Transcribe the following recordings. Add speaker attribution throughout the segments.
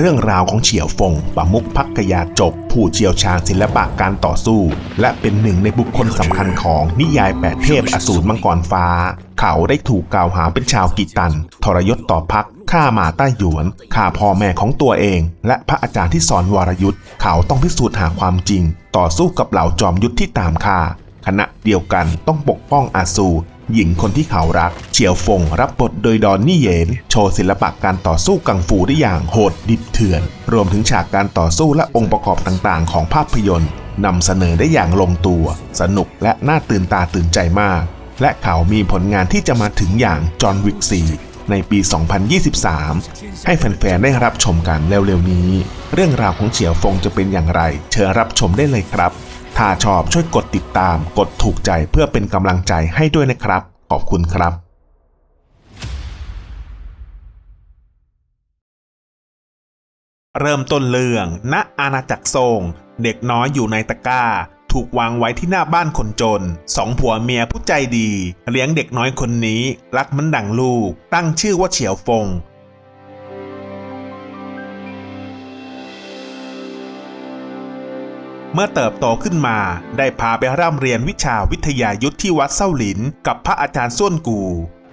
Speaker 1: เรื่องราวของเฉียวฟงปะมุกพักกยาจก ผู้เชี่ยวชาญศิลปะการต่อสู้ และเป็นหนึ่งในบุคคลสำคัญของนิยายแปดเทพอสูรมังกรฟ้า เขาได้ถูกกล่าวหาเป็นชาวกีตัน ทรยศต่อพักฆ่าหมาใต้หยวนฆ่าพ่อแม่ของตัวเอง และพระอาจารย์ที่สอนวรยุทธ์เขาต้องพิสูจน์หาความจริง ต่อสู้กับเหล่าจอมยุทธที่ตามฆ่าขณะเดียวกันต้องปกป้องอาซู หญิงคนที่เขารัก เฉียวฟงรับบทโดยดอนนี่เยน โชว์ศิลปะการต่อสู้กังฟูได้อย่างโหดดิบเถื่อน รวมถึงฉากการต่อสู้และองค์ประกอบต่างๆ ของภาพยนตร์นำเสนอได้อย่างลงตัว สนุกและน่าตื่นตาตื่นใจมาก และเขามีผลงานที่จะมาถึงอย่างจอห์นวิก4ในปี 2023 ให้แฟนๆ ได้รับชมกันเร็วๆ นี้ เรื่องราวของเฉียวฟงจะเป็นอย่างไร เชิญรับชมได้เลยครับ ถ้าชอบช่วยกดติดตาม กดถูกใจเพื่อเป็นกำลังใจให้ด้วยนะครับ ขอบคุณครับเริ่มต้นเรื่อง ณ อาณาจักรโซงเด็กน้อยอยู่ในตะกร้า ถูกวางไว้ที่หน้าบ้านคนจน สองผัวเมียผู้ใจดี เลี้ยงเด็กน้อยคนนี้ รักมันดังลูก ตั้งชื่อว่าเฉียวฟง มื่อเติบโตขึ้นมา ได้พาไปร่ำเรียนวิชาวิทยายุทธที่วัดเส้าหลิน กับพระอาจารย์ส้วนกู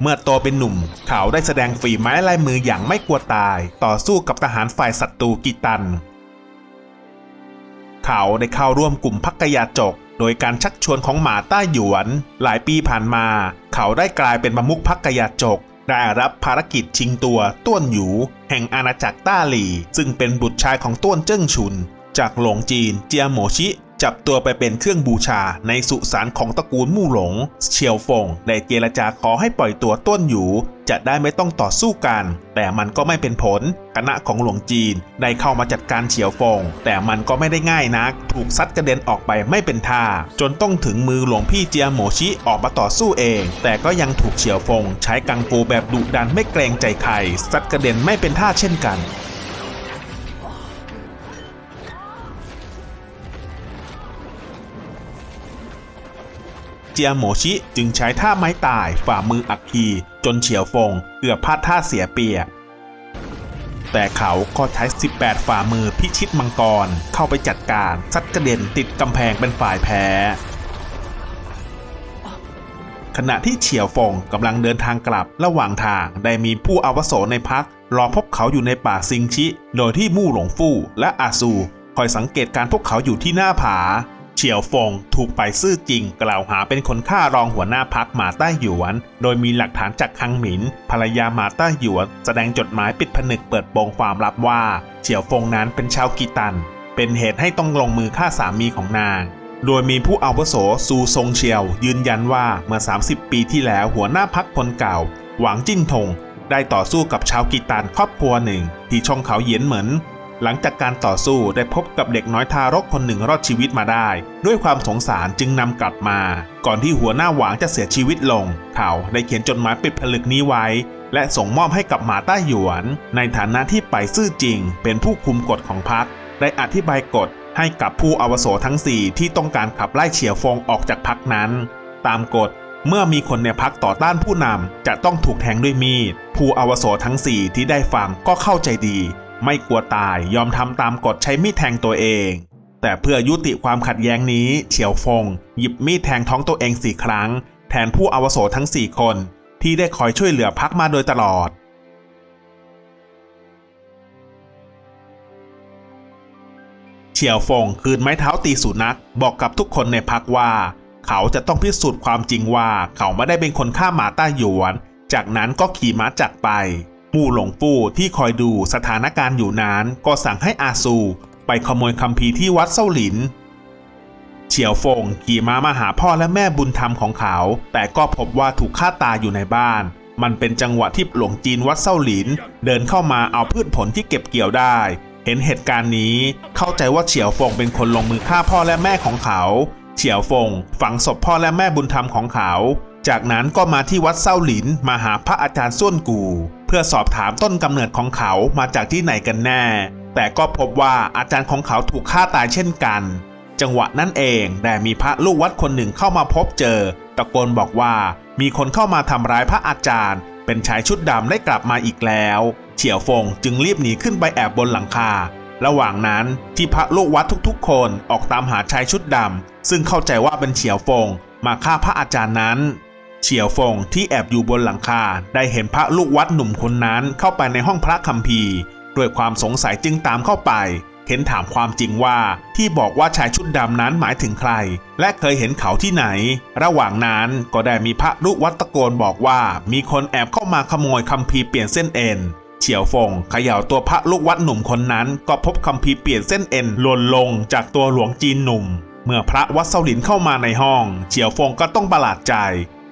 Speaker 1: เมื่อโตเป็นหนุ่ม เขาได้แสดงฝีไม้ลายมืออย่างไม่กลัวตาย ต่อสู้กับทหารฝ่ายศัตรูกิตัน เขาได้เข้าร่วมกลุ่มพักกยาจก โดยการชักชวนของหมาต้าหยวน หลายปีผ่านมา เขาได้กลายเป็นประมุขพักกยาจกได้รับภารกิจชิงตัวต้วนหยู แห่งอาณาจักรต้าหลี่ ซึ่งเป็นบุตรชายของต้วนเจิ้งชุน จากหลงจีนเจียโหมชิ จับตัวไปเป็นเครื่องบูชาในสุสานของตระกูลมู่หลง เฉียวฟงได้เจรจาขอให้ปล่อยตัวต้นหยูจะได้ไม่ต้องต่อสู้กัน แต่มันก็ไม่เป็นผลคณะของหลวงจีนได้เข้ามาจัดการเฉียวฟง แต่มันก็ไม่ได้ง่ายนัก ถูกซัดกระเด็นออกไปไม่เป็นท่า จนต้องถึงมือหลวงพี่เจียโหมชิออกมาต่อสู้เอง แต่ก็ยังถูกเฉียวฟง ใช้กังฟูแบบดุดันไม่เกรงใจใครซัดกระเด็นไม่เป็นท่าเช่นกัน เจียโหมชิจึงใช้ท่าไม้ตายฝ่ามืออักคีจนเฉียวฟงเกือบพลาดท่าเสียเปรียบแต่เขาก็ใช้ 18 ฝ่ามือพิชิตมังกรเข้าไปจัดการซัดกระเด็นติดกำแพงเป็นฝ่ายแพ้ ขณะที่เฉียวฟงกำลังเดินทางกลับระหว่างทางได้มีผู้อาวุโสในพักรอพบเขาอยู่ในป่าซิงชิ โดยที่มู่หลงฟู่และอาซูคอยสังเกตการพวกเขาอยู่ที่หน้าผา เฉียวฟงถูกไปซื่อจริง กล่าวหาเป็นคนฆ่ารองหัวหน้าพักหมาใต้หยวน โดยมีหลักฐานจากคังหมิน ภรรยาหมาใต้หยวน แสดงจดหมายปิดผนึกเปิดโปงความลับว่า เฉียวฟงนั้นเป็นชาวกีตัน เป็นเหตุให้ต้องลงมือฆ่าสามีของนางโดยมีผู้อาวุโสซูซงเชียว ยืนยันว่าเมื่อ 30 ปีที่แล้วหัวหน้าพักคนเก่า หวังจิ้นทง ได้ต่อสู้กับชาวกีตันครอบครัวหนึ่ง ที่ช่องเขาเยียนเหมิน หลังจากการต่อสู้ได้พบกับเด็กน้อยทารกคนหนึ่งรอดชีวิตมาได้ ด้วยความสงสารจึงนำกลับมา ก่อนที่หัวหน้าหวางจะเสียชีวิตลง เขาได้เขียนจดหมายปิดผลึกนี้ไว้ และส่งมอบให้กับหมาใต้หยวน ในฐานะที่ไปซื่อจริง เป็นผู้คุมกฎของพรรคได้อธิบายกฎให้กับผู้อาวโสทั้ง 4 ที่ต้องการขับไล่เฉียวฟงออกจากพรรคนั้น ตามกฎเมื่อมีคนในพักต่อต้านผู้นำจะต้องถูกแทงด้วยมีด ผู้อาวโสทั้ง 4 ที่ได้ฟังก็เข้าใจดี ไม่กลัวตายยอมทำตามกฎใช้มีดแทงตัวเอง แต่เพื่อยุติความขัดแย้งนี้เฉียวฟง หยิบมีดแทงท้องตัวเองสี่ครั้ง แทนผู้อาวโสทั้ง4คน ที่ได้คอยช่วยเหลือพักมาโดยตลอดเฉียวฟงคืนไม้เท้าตีสุนัขบอกกับทุกคนในพักว่า เขาจะต้องพิสูจน์ความจริงว่าเขาไม่ได้เป็นคนฆ่าหมาต้าหยวน จากนั้นก็ขี่ม้าจากไป มู่หลงฟู่ที่คอยดูสถานการณ์อยู่นั้นก็สั่งให้อาซู ไปขโมยคัมภีร์ที่วัดเส้าหลิน เฉียวฟงขี่ม้ามาหาพ่อและแม่บุญธรรมของเขา แต่ก็พบว่าถูกฆ่าตายอยู่ในบ้าน มันเป็นจังหวะที่หลวงจีนวัดเส้าหลิน เดินเข้ามาเอาพืชผลที่เก็บเกี่ยวได้ เห็นเหตุการณ์นี้ เข้าใจว่าเฉียวฟงเป็นคนลงมือฆ่าพ่อและแม่ของเขา เฉียวฟงฝังศพพ่อและแม่บุญธรรมของเขา จากนั้นก็มาที่วัดเส้าหลินมาหาพระอาจารย์ส้วนกู พื่อสอบถามต้นกำเนิดของเขามาจากที่ไหนกันแน่ แต่ก็พบว่าอาจารย์ของเขาถูกฆ่าตายเช่นกัน จังหวะนั้นเองแต่มีพระลูกวัดคนหนึ่งเข้ามาพบเจอ ตะโกนบอกว่ามีคนเข้ามาทำร้ายพระอาจารย์ เป็นชายชุดดำได้กลับมาอีกแล้ว เฉียวฟงจึงรีบหนีขึ้นไปแอบบนหลังคา ระหว่างนั้นที่พระลูกวัดทุกๆ คนออกตามหาชายชุดดำซึ่งเข้าใจว่าเป็นเฉียวฟงมาฆ่าพระอาจารย์นั้น เฉียวฟงที่แอบอยู่บนหลังคาได้เห็นพระลูกวัดหนุ่มคนนั้นเข้าไปในห้องพระคัมภีร์ด้วยความสงสัยจึงตามเข้าไปเห็นถามความจริงว่าที่บอกว่าชายชุดดำนั้นหมายถึงใคร และเคยเห็นเขาที่ไหน ระหว่างนั้นก็ได้มีพระลูกวัดตะโกนบอกว่ามีคนแอบเข้ามาขโมยคัมภีร์เปลี่ยนเส้นเอ็นเฉียวฟงเขย่าตัวพระลูกวัดหนุ่มคนนั้นก็พบคัมภีร์เปลี่ยนเส้นเอ็นหล่นลงจากตัวหลวงจีนหนุ่ม เมื่อพระวัดเซาหลินเข้ามาในห้อง เฉียวฟงก็ต้องประหลาดใจ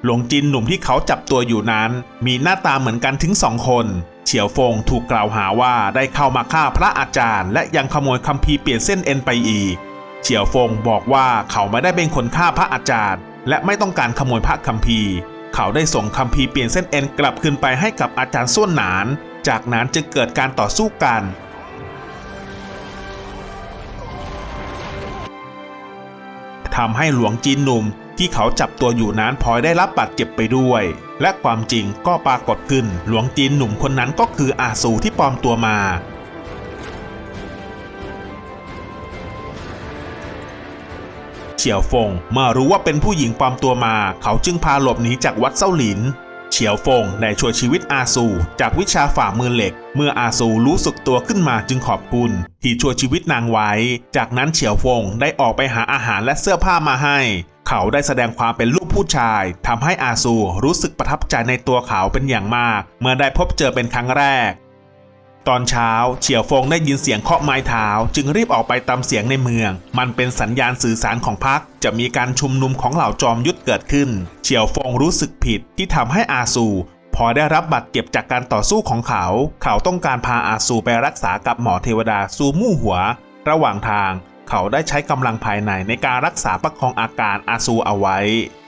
Speaker 1: หลวงจีนหนุ่มที่เขาจับตัวอยู่นั้น มีหน้าตาเหมือนกันถึงสองคน เฉียวฟงถูกกล่าวหาว่าได้เข้ามาฆ่าพระอาจารย์ และยังขโมยคัมภีร์เปลี่ยนเส้นเอ็นไปอีก เฉียวฟงบอกว่าเขาไม่ได้เป็นคนฆ่าพระอาจารย์ และไม่ต้องการขโมยพระคัมภีร์ เขาได้ส่งคัมภีร์เปลี่ยนเส้นเอ็นกลับคืนไปให้กับอาจารย์ส้วนหนาน จากนั้นจึงเกิดการต่อสู้กันทำให้หลวงจีนหนุ่ม ที่เขาจับตัวอยู่นั้นพลอยได้รับบาดเจ็บไปด้วย และความจริงก็ปรากฏขึ้นหลวงจีนหนุ่มคนนั้นก็คืออาสูที่ปลอมตัวมา เฉียวฟงเมื่อรู้ว่าเป็นผู้หญิงปลอมตัวมา เขาจึงพาหลบหนีจากวัดเซาหลินเฉียวฟงได้ช่วยชีวิตอาซูจากวิชาฝ่ามือเหล็ก เมื่ออาซูรู้สึกตัวขึ้นมาจึงขอบคุณ ที่ช่วยชีวิตนางไว้ จากนั้นเฉียวฟงได้ออกไปหาอาหารและเสื้อผ้ามาให้ เขาได้แสดงความเป็นลูกผู้ชายทำให้อาซูรู้สึกประทับใจในตัวเขาเป็นอย่างมาก เมื่อได้พบเจอเป็นครั้งแรก ตอนเช้าเฉียวฟงได้ยินเสียงเคาะไม้เท้า จึงรีบออกไปตามเสียงในเมือง มันเป็นสัญญาณสื่อสารของพรรคจะมีการชุมนุมของเหล่าจอมยุทธเกิดขึ้น เฉียวฟงรู้สึกผิดที่ทำให้อาซูพอได้รับบาดเจ็บจากการต่อสู้ของเขา เขาต้องการพาอาซูไปรักษากับหมอเทวดาซูมู่หัว ระหว่างทาง เขาได้ใช้กำลังภายในในการรักษาประคองอาการอาซูเอาไว้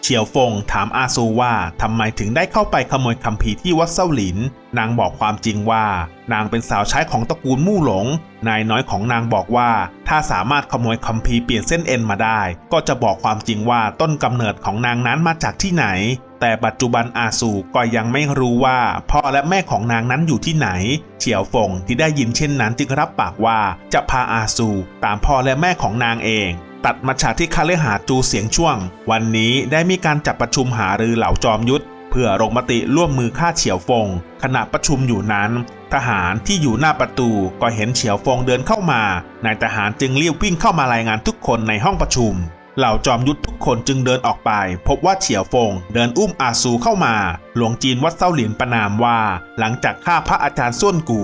Speaker 1: เฉียวฟงถามอาซูว่าทำไมถึงได้เข้าไปขโมยคัมภีร์ที่วัดเซาหลิน นางบอกความจริงว่า นางเป็นสาวใช้ของตระกูลมู่หลง นายน้อยของนางบอกว่า ถ้าสามารถขโมยคัมภีร์เปลี่ยนเส้นเอ็นมาได้ ก็จะบอกความจริงว่าต้นกำเนิดของนางนั้นมาจากที่ไหน แต่ปัจจุบันอาซูก็ยังไม่รู้ว่าพ่อและแม่ของนางนั้นอยู่ที่ไหน เฉียวฟงที่ได้ยินเช่นนั้นจึงรับปากว่าจะพาอาซูตามพ่อและแม่ของนางเองตัดมาฉากที่คาเลหาจูเสียงช่วง วันนี้ได้มีการจัดประชุมหารือเหล่าจอมยุทธ พื่อลงมติร่วมมือฆ่าเฉียวฟง ขณะประชุมอยู่นั้น ทหารที่อยู่หน้าประตูก็เห็นเฉียวฟงเดินเข้ามานายทหารจึงรีบวิ่งเข้ามารายงานทุกคนในห้องประชุม เหล่าจอมยุทธทุกคนจึงเดินออกไป พบว่าเฉียวฟงเดินอุ้มอาซูเข้ามา หลวงจีนวัดเซาหลินประนามว่า หลังจากฆ่าพระอาจารย์ส้วนกู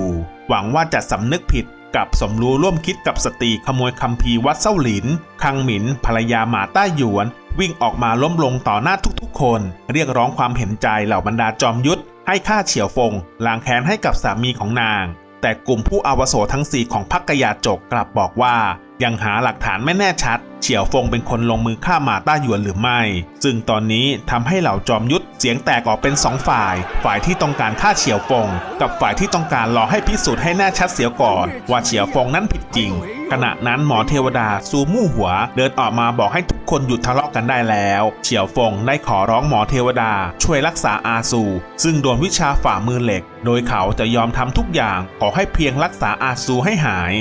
Speaker 1: หวังว่าจะสำนึกผิด กับสมรู้ร่วมคิดกับสตรีขโมยคัมภีร์วัดเส้าหลิน คังหมิน ภรรยาหมาต้าหยวน วิ่งออกมาล้มลงต่อหน้าทุกๆ คน เรียกร้องความเห็นใจเหล่าบรรดาจอมยุทธให้ฆ่าเฉียวฟงล้างแค้นให้กับสามีของนาง แต่กลุ่มผู้อาวุโสทั้งสี่ของพรรคกยาจกกลับบอกว่า ยังหาหลักฐานไม่แน่ชัด เฉียวฟงเป็นคนลงมือฆ่าหมาต้าหยวนหรือไม่ ซึ่งตอนนี้ทำให้เหล่าจอมยุทธเสียงแตกออกเป็นสองฝ่าย ฝ่ายที่ต้องการฆ่าเฉียวฟง กับฝ่ายที่ต้องการรอให้พิสูจน์ให้แน่ชัดเสียก่อน ว่าเฉียวฟงนั้นผิดจริง ขณะนั้นหมอเทวดาซูมู่หัว เดินออกมาบอกให้ทุกคนหยุดทะเลาะกันได้แล้ว เฉียวฟงได้ขอร้องหมอเทวดา ช่วยรักษาอาซู ซึ่งโดนวิชาฝ่ามือเหล็ก โดยเขาจะยอมทำทุกอย่างขอให้เพียงรักษาอาซูให้หาย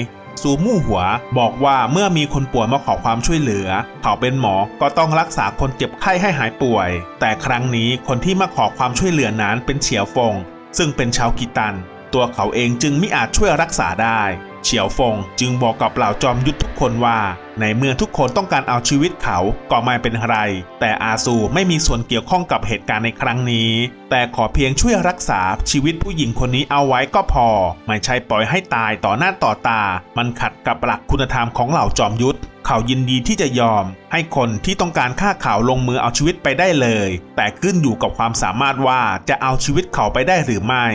Speaker 1: ซูมู่หัว บอกว่าเมื่อมีคนป่วยมาขอความช่วยเหลือ เขาเป็นหมอก็ต้องรักษาคนเจ็บไข้ให้หายป่วย แต่ครั้งนี้คนที่มาขอความช่วยเหลือนั้นเป็นเฉียวฟง ซึ่งเป็นชาวกิตัน ตัวเขาเองจึงไม่อาจช่วยรักษาได้ เฉียวฟงจึงบอกกับเหล่าจอมยุทธทุกคนว่า ในเมื่อทุกคนต้องการเอาชีวิตเขาก็ไม่เป็นไร แต่อาซูไม่มีส่วนเกี่ยวข้องกับเหตุการณ์ในครั้งนี้ แต่ขอเพียงช่วยรักษาชีวิตผู้หญิงคนนี้เอาไว้ก็พอ ไม่ใช่ปล่อยให้ตายต่อหน้าต่อตา มันขัดกับหลักคุณธรรมของเหล่าจอมยุทธเขายินดีที่จะยอม ให้คนที่ต้องการฆ่าเขาลงมือเอาชีวิตไปได้เลย แต่ขึ้นอยู่กับความสามารถว่าจะเอาชีวิตเขาไปได้หรือไม่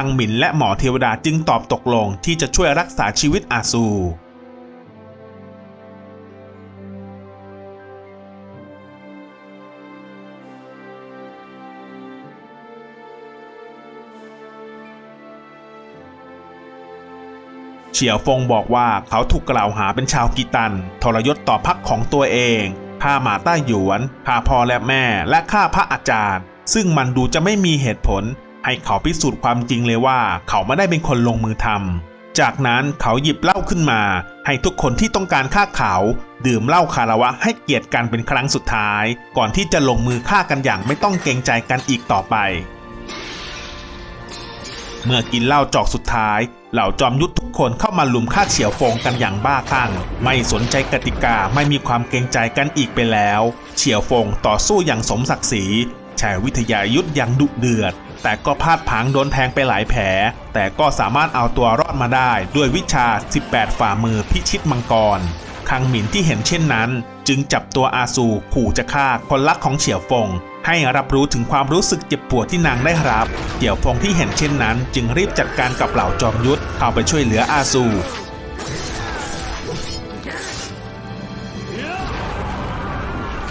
Speaker 1: คังหมินและหมอเทวดาจึงตอบตกลงที่จะช่วยรักษาชีวิตอาซูเฉียวฟงบอกว่าเขาถูกกล่าวหาเป็นชาวกีตัน ทรยศต่อพรรคของตัวเองฆ่าหมาต้าหยวนฆ่าพ่อและแม่และฆ่าพระอาจารย์ ซึ่งมันดูจะไม่มีเหตุผล เขาพิสูจน์ความจริงเลยว่าเขาไม่ได้เป็นคนลงมือทำจากนั้นเขาหยิบเหล้าขึ้นมา ให้ทุกคนที่ต้องการฆ่าเขา ดื่มเหล้าคารวะให้เกียรติกันเป็นครั้งสุดท้าย ก่อนที่จะลงมือฆ่ากันอย่างไม่ต้องเกรงใจกันอีกต่อไป เมื่อกินเหล้าจอกสุดท้ายเหล่าจอมยุทธทุกคนเข้ามาลุมฆ่าเฉียวฟงกันอย่างบ้าคลั่ง ไม่สนใจกติกาไม่มีความเกรงใจกันอีกไปแล้ว เฉียวฟงต่อสู้อย่างสมศักดิ์ศรีใช้วิทยายุทธอย่างดุเดือด แต่ก็พลาดพลังโดนแทงไปหลายแผล แต่ก็สามารถเอาตัวรอดมาได้ด้วยวิชา 18 ฝ่ามือพิชิตมังกร คังหมินที่เห็นเช่นนั้น จึงจับตัวอาซูขู่จะฆ่าคนรักของเฉียวฟง ให้รับรู้ถึงความรู้สึกเจ็บปวดที่นางได้รับเฉียวฟงที่เห็นเช่นนั้น จึงรีบจัดการกับเหล่าจอมยุทธเข้าไปช่วยเหลืออาซู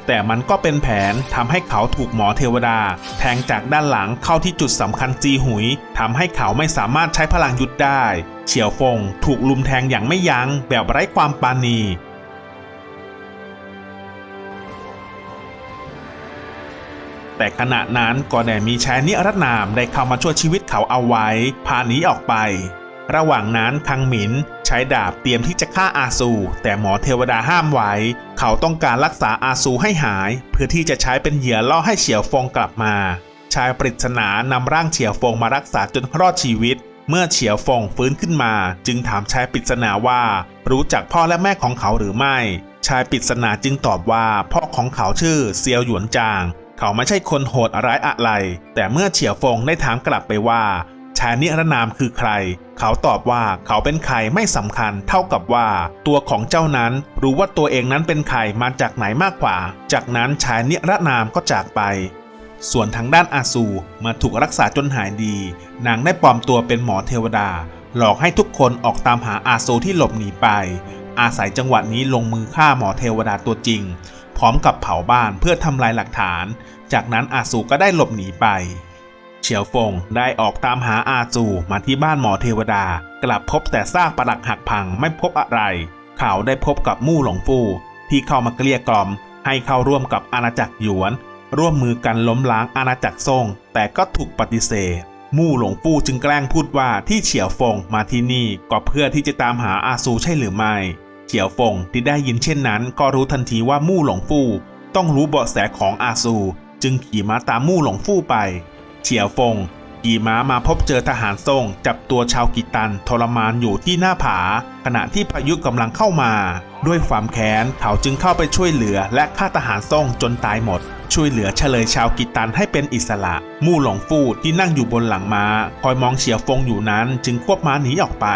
Speaker 1: แต่มันก็เป็นแผนทำให้เขาถูกหมอเทวดา แทงจากด้านหลังเข้าที่จุดสำคัญจีหุยทำให้เขาไม่สามารถใช้พลังยุทธได้ เฉียวฟงถูกลุมแทงอย่างไม่ยัง้งแบบไร้ความปราณีแต่ขณะนั้นก็ได้มีชายนิรนามได้เข้ามาช่วยชีวิตเขาเอาไว้ พาหนีออกไป ระหว่างนั้นคังหมินใช้ดาบเตรียมที่จะฆ่าอาซู แต่หมอเทวดาห้ามไว้ เขาต้องการรักษาอาซูให้หาย เพื่อที่จะใช้เป็นเหยื่อล่อให้เฉียวฟงกลับมา ชายปริศนานำร่างเฉียวฟงมารักษาจนรอดชีวิต เมื่อเฉียวฟงฟื้นขึ้นมา จึงถามชายปริศนาว่า รู้จักพ่อและแม่ของเขาหรือไม่ ชายปริศนาจึงตอบว่าพ่อของเขาชื่อเซียวหยวนจาง เขาไม่ใช่คนโหดร้ายอะไร แต่เมื่อเฉียวฟงได้ถามกลับไปว่า ชายนิรนามคือใคร เขาตอบว่าเขาเป็นใครไม่สำคัญเท่ากับว่า ตัวของเจ้านั้นรู้ว่าตัวเองนั้นเป็นใครมาจากไหนมากกว่า จากนั้นชายนิรนามก็จากไป ส่วนทางด้านอาซูมื่อถูกรักษาจนหายดี นางได้ปลอมตัวเป็นหมอเทวดา หลอกให้ทุกคนออกตามหาอาซูที่หลบหนีไป อาศัยจังหวะนี้ลงมือฆ่าหมอเทวดาตัวจริง พร้อมกับเผาบ้านเพื่อทำลายหลักฐาน จากนั้นอาซูก็ได้หลบหนีไป เฉียวฟงได้ออกตามหาอาจูมาที่บ้านหมอเทวดา กลับพบแต่ซากปรักหักพังไม่พบอะไร เขาได้พบกับมู่หลงฟู่ที่เข้ามาเกลี้ยกล่อม ให้เข้าร่วมกับอาณาจักรหยวน ร่วมมือกันล้มล้างอาณาจักรซ่ง แต่ก็ถูกปฏิเสธ มู่หลงฟู่จึงแกล้งพูดว่าที่เฉียวฟงมาที่นี่ก็เพื่อที่จะตามหาอาซูใช่หรือไม่เฉียวฟงที่ได้ยินเช่นนั้น ก็รู้ทันทีว่ามู่หลงฟู่ต้องรู้เบาะแสของอาซู จึงขี่ม้าตามมู่หลงฟู่ไป เฉียวฟงขี่ม้ามาพบเจอทหารซ่งจับตัวชาวกิตันทรมานอยู่ที่หน้าผา ขณะที่พายุกำลังเข้ามา ด้วยความแค้นเขาจึงเข้าไปช่วยเหลือและฆ่าทหารซ่งจนตายหมด ช่วยเหลือเฉลยชาวกิตันให้เป็นอิสระ มู่หลงฟู่ที่นั่งอยู่บนหลังม้า คอยมองเฉียวฟงอยู่นั้นจึงควบม้าหนีออกไป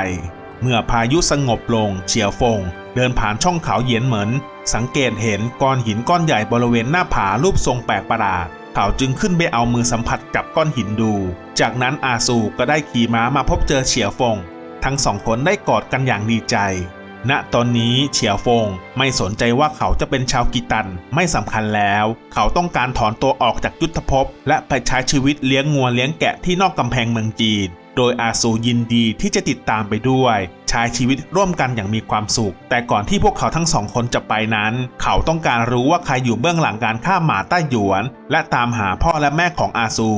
Speaker 1: เมื่อพายุสงบลงเฉียวฟง เดินผ่านช่องเขาเยียนเหมินสังเกตเห็นก้อนหินก้อนใหญ่บริเวณหน้าผารูปทรงแปลกประหลาด เขาจึงขึ้นไปเอามือสัมผัสกับก้อนหินดู จากนั้นอาซูก็ได้ขี่ม้ามาพบเจอเฉียวฟง ทั้งสองคนได้กอดกันอย่างดีใจ ณ ตอนนี้เฉียวฟงไม่สนใจว่าเขาจะเป็นชาวกิตันไม่สำคัญแล้ว เขาต้องการถอนตัวออกจากยุทธภพ และไปใช้ชีวิตเลี้ยงงัวเลี้ยงแกะที่นอกกำแพงเมืองจีน โดยอาซูยินดีที่จะติดตามไปด้วย ใช้ชีวิตร่วมกันอย่างมีความสุข แต่ก่อนที่พวกเขาทั้งสองคนจะไปนั้น เขาต้องการรู้ว่าใครอยู่เบื้องหลังการฆ่าหมาต้าหยวน และตามหาพ่อและแม่ของอาซู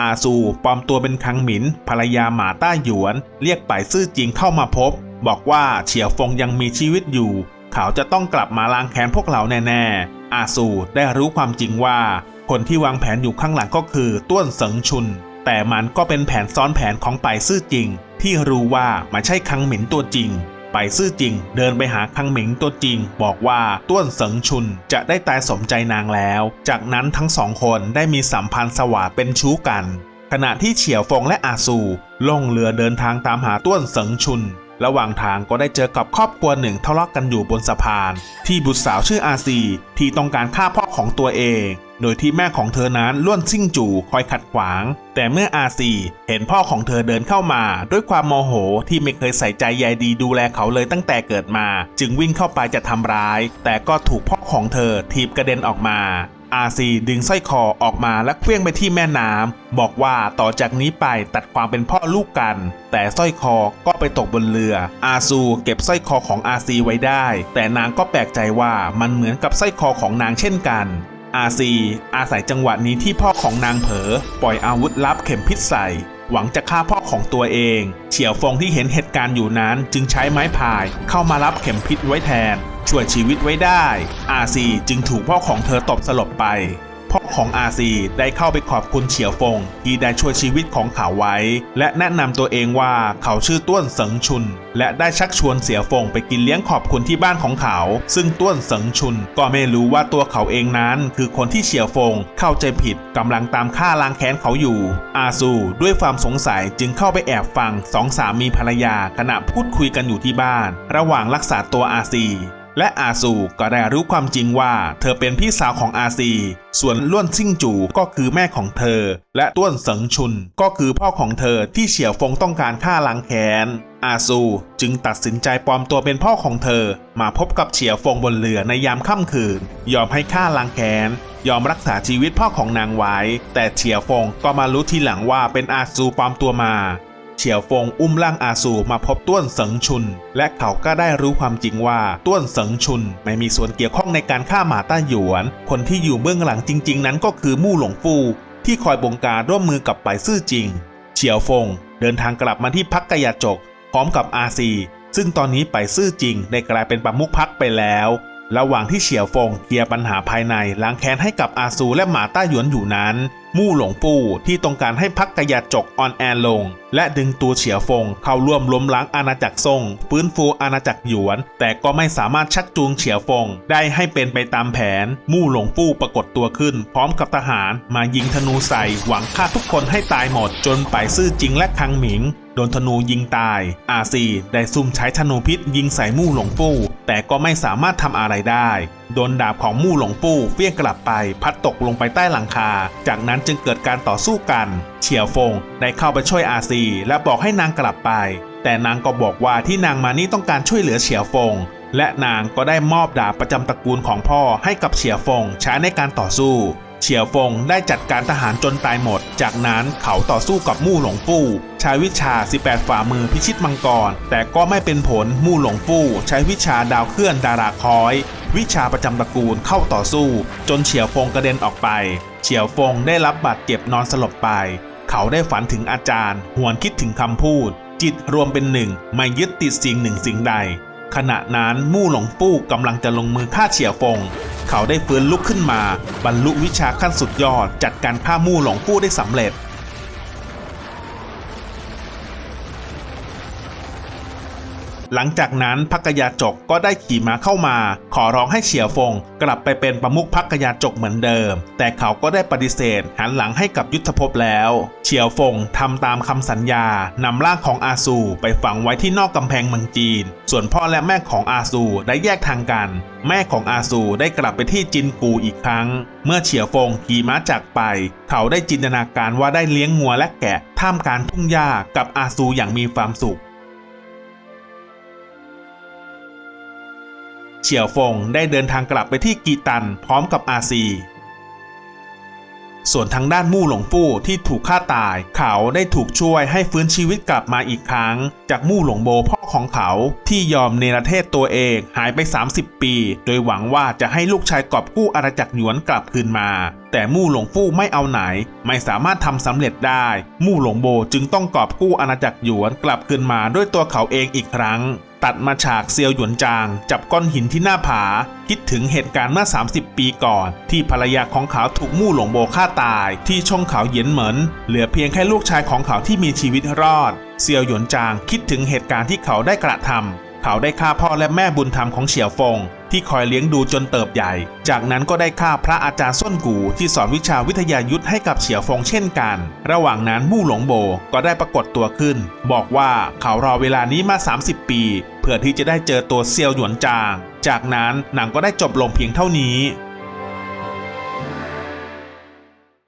Speaker 1: อาซูปลอมตัวเป็นคังหมิน ภรรยาหมาต้าหยวน เรียกไปซื่อจริงเข้ามาพบ บอกว่าเฉียวฟงยังมีชีวิตอยู่ เขาจะต้องกลับมาล้างแค้นพวกเราแน่ๆ อาซูได้รู้ความจริงว่า คนที่วางแผนอยู่ข้างหลังก็คือต้วนเสิงชุน แต่มันก็เป็นแผนซ้อนแผนของไปซื่อจริง ที่รู้ว่าไม่ใช่คังหมินตัวจริง ไปซื่อจริง เดินไปหาคังหมิงตัวจริง บอกว่าต้วนเสิงชุนจะได้ตายสมใจนางแล้ว จากนั้นทั้งสองคนได้มีสัมพันธ์สวาเป็นชู้กัน ขณะที่เฉียวฟงและอาซูล่องเรือเดินทางตามหาต้วนเสิงชุน ระหว่างทางก็ได้เจอกับครอบครัวหนึ่งทะเลาะกกันอยู่บนสะพาน ที่บุตรสาวชื่ออาซีที่ต้องการฆ่าพ่อของตัวเอง โดยที่แม่ของเธอนั้นล้วนซิ่งจู่คอยขัดขวาง แต่เมื่ออาซีเห็นพ่อของเธอเดินเข้ามา ด้วยความโมโหที่ไม่เคยใส่ใจใยดีดูแลเขาเลยตั้งแต่เกิดมา จึงวิ่งเข้าไปจะทำร้าย แต่ก็ถูกพ่อของเธอถีบกระเด็นออกมา อาซีดึงสร้อยคอออกมาและเคลื่องไปที่แม่น้ำบอกว่าต่อจากนี้ไปตัดความเป็นพ่อลูกกัน แต่สร้อยคอก็ไปตกบนเรือ อาซูเก็บสร้อยคอของอาซีไว้ได้ แต่นางก็แปลกใจว่ามันเหมือนกับสร้อยคอของนางเช่นกันอาซีอาศัยจังหวะนี้ที่พ่อของนางเผลอปล่อยอาวุธลับเข็มพิษใส่ หวังจะฆ่าพ่อของตัวเอง เฉียวฟงที่เห็นเหตุการณ์อยู่นั้นจึงใช้ไม้พาย เข้ามารับเข็มพิษไว้แทน ช่วยชีวิตไว้ได้ อาซีจึงถูกพ่อของเธอตบสลบไป พ่อของอาซีได้เข้าไปขอบคุณเฉียวฟงที่ได้ช่วยชีวิตของเขาไว้ และแนะนำตัวเองว่าเขาชื่อต้วนเสิงชุน และได้ชักชวนเสียฟงไปกินเลี้ยงขอบคุณที่บ้านของเขา ซึ่งต้วนเสิงชุน ก็ไม่รู้ว่าตัวเขาเองนั้น คือคนที่เฉียวฟงเข้าใจผิดกำลังตามฆ่าล้างแค้นเขาอยู่ อาซูด้วยความสงสัยจึงเข้าไปแอบฟังสองสามีภรรยาขณะพูดคุยกันอยู่ที่บ้าน ระหว่างรักษาตัวอาซี และอาซูก็ได้รู้ความจริงว่าเธอเป็นพี่สาวของอาซี ส่วนล้วนซิ่งจูก็คือแม่ของเธอ และต้วนเสิงชุนก็คือพ่อของเธอที่เฉียวฟงต้องการฆ่าล้างแค้น อาซูจึงตัดสินใจปลอมตัวเป็นพ่อของเธอ มาพบกับเฉียวฟงบนเรือในยามค่ำคืน ยอมให้ฆ่าล้างแค้น ยอมรักษาชีวิตพ่อของนางไว้ แต่เฉียวฟงก็มารู้ทีหลังว่าเป็นอาซูปลอมตัวมา เฉียวฟงอุ้มร่างอาซูมาพบต้วนเสิงชุน และเขาก็ได้รู้ความจริงว่าต้วนเสิงชุน ไม่มีส่วนเกี่ยวข้องในการฆ่าหมาต้าหยวน คนที่อยู่เบื้องหลังจริง ๆ นั้นก็คือมู่หลงฟู ที่คอยบงการร่วมมือกับไปซื่อจริง เฉียวฟงเดินทางกลับมาที่พักกยาจก พร้อมกับอาซีซึ่งตอนนี้ไปซื่อจริงได้กลายเป็นประมุขพักไปแล้ว ระหว่างที่เฉียวฟงเคลียร์ปัญหาภายในล้างแค้นให้กับอาซูและหมาต้าหยวนอยู่นั้น มู่หลงปู้ที่ต้องการให้พักกะยาจกออนแอร์ลง และดึงตัวเฉียวฟงเข้าร่วมล้มล้างอาณาจักรซ่งฟื้นฟูอาณาจักรหยวน แต่ก็ไม่สามารถชักจูงเฉียวฟงได้ให้เป็นไปตามแผน มู่หลงปู้ปรากฏตัวขึ้น พร้อมกับทหารมายิงธนูใส่หวังฆ่าทุกคนให้ตายหมดจนไปซื่อจริงและคังหมิง โดนธนูยิงตาย อาซีได้ซุ่มใช้ธนูพิษยิงใส่มู่หลงปู้ แต่ก็ไม่สามารถทำอะไรได้ โดนดาบของมู่หลงปู้เฟี้ยงกลับไปพัดตกลงไปใต้หลังคา จากนั้นจึงเกิดการต่อสู้กัน เฉียวฟงได้เข้าไปช่วยอาซีและบอกให้นางกลับไป แต่นางก็บอกว่าที่นางมานี่ต้องการช่วยเหลือเฉียวฟงและนางก็ได้มอบดาบประจำตระกูลของพ่อให้กับเฉียวฟงใช้ในการต่อสู้ เฉียวฟงได้จัดการทหารจนตายหมด จากนั้นเขาต่อสู้กับมู่หลงฟู่ใช้วิชา 18 ฝ่ามือพิชิตมังกร แต่ก็ไม่เป็นผลมู่หลงฟู่ใช้วิชาดาวเคลื่อนดาราคอย วิชาประจำตระกูลเข้าต่อสู้ จนเฉียวฟงกระเด็นออกไป เฉียวฟงได้รับบาดเจ็บนอนสลบไป เขาได้ฝันถึงอาจารย์ หวนคิดถึงคำพูด จิตรวมเป็นหนึ่งไม่ยึดติดสิ่งหนึ่งสิ่งใด ขณะนั้นมู่หลงฟู่กำลังจะลงมือฆ่าเฉียวฟง เขาได้ฟื้นลุกขึ้นมา บรรลุวิชาขั้นสุดยอด จัดการผ้ามู่หลงปู้ได้สำเร็จ หลังจากนั้นพักกยาจกก็ได้ขี่ม้าเข้ามา ขอร้องให้เฉียวฟงกลับไปเป็นประมุขพักกยาจกเหมือนเดิม แต่เขาก็ได้ปฏิเสธหันหลังให้กับยุทธภพแล้ว เฉียวฟงทำตามคำสัญญานำร่างของอาซูไปฝังไว้ที่นอกกำแพงเมืองจีน ส่วนพ่อและแม่ของอาซูได้แยกทางกัน แม่ของอาซูได้กลับไปที่จินกูอีกครั้ง เมื่อเฉียวฟงขี่ม้าจากไป เขาได้จินตนาการว่าได้เลี้ยงงัวและแกะท่ามกลางทุ่งหญ้ากับอาซูอย่างมีความสุข เฉียวฟงได้เดินทางกลับไปที่กีตันพร้อมกับอาซี ส่วนทางด้านมู่หลงฟู่ที่ถูกฆ่าตาย เขาได้ถูกช่วยให้ฟื้นชีวิตกลับมาอีกครั้ง จากมู่หลงโบพ่อของเขาที่ยอมเนรเทศตัวเองหายไป 30 ปี โดยหวังว่าจะให้ลูกชายกอบกู้อาณาจักรหยวนกลับคืนมา แต่มู่หลงฟู่ไม่เอาไหน ไม่สามารถทำสำเร็จได้ มู่หลงโบจึงต้องกอบกู้อาณาจักรหยวนกลับคืนมาด้วยตัวเขาเองอีกครั้ง ตัดมาฉากเซียวหยวนจาง จับก้อนหินที่หน้าผา คิดถึงเหตุการณ์เมื่อ 30 ปีก่อน ที่ภรรยาของเขาถูกมู่หลงโบฆ่าตาย ที่ช่องเขาเย็นเหมินเหลือเพียงแค่ลูกชายของเขาที่มีชีวิตรอด เซียวหยวนจางคิดถึงเหตุการณ์ที่เขาได้กระทำเขาได้ฆ่าพ่อและแม่บุญธรรมของเฉียวฟง ที่คอยเลี้ยงดูจนเติบใหญ่ จากนั้นก็ได้ฆ่าพระอาจารย์ส้นกูที่สอนวิชาวิทยายุทธให้กับเฉียวฟงเช่นกัน ระหว่างนั้นมู่หลงโบก็ได้ปรากฏตัวขึ้น บอกว่าเขารอเวลานี้มา 30 ปี เพื่อที่จะได้เจอตัวเซียวหยวนจาง จากนั้นหนังก็ได้จบลงเพียงเท่านี้